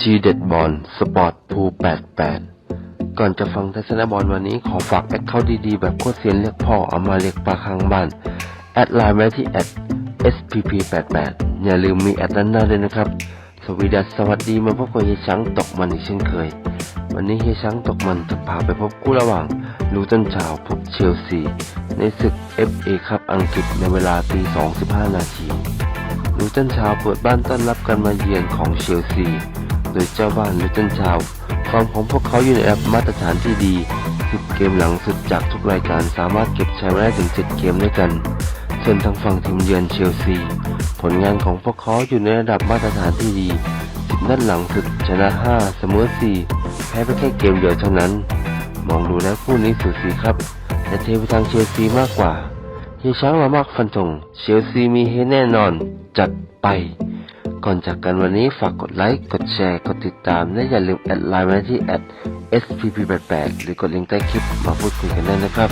ทีเด็ดบอลสปอร์ตภู88 ก่อนจะฟังทัศนบอลวันนี้ขอฝากแอคเคาท์ดีๆ แบบโคตรเซียนเรียกพ่อเอามาเรียกปลาข้างบ้าน แอดไลน์ไว้ที่แอด spp88 อย่าลืมมีแอดด้านหน้าด้วยนะครับ สวีดัสสวัสดีมาพบกับเฮียช้างตกมันอีกเช่นเคย วันนี้เฮียช้างตกมันจะพาไปพบคู่ระหว่างลูตันชาวพบเชลซี ในศึก FA ครับอังกฤษในเวลาตี2.15นาทีลูตันชาวเปิดบ้านต้อนรับการมาเยือนของเชลซี ยเจ้าบ้านลูตันชาวน์ฟอร์มของพวกเขาอยู่ในระดับมาตรฐานที่ดี 10 เกมหลังสุดจากทุกรายการสามารถเก็บชัยมาได้ถึง 7 เกมด้วยกัน ส่วนทางฝั่งทีมเยือนเชลซี ผลงานของพวกเขาอยู่ในระดับมาตรฐานที่ดี 10 นัดหลังสุดชนะ 5 เสมอ 4 แพ้ไปแค่เกมเดียวเท่านั้น มองดูแล้วคู่นี้สูสีครับ แต่เทไปทางเชลซีมากกว่าเฮียช้างมามากฟันธงเชลซีมีเฮแน่นอน จัดไป ก่อนจากกันวันนี้ฝากกดไลค์ กดแชร์ กดติดตาม และอย่าลืมแอดไลน์มาที่แอด spp88 หรือกดลิงก์ใต้คลิปมาพูดคุยกันได้นะครับ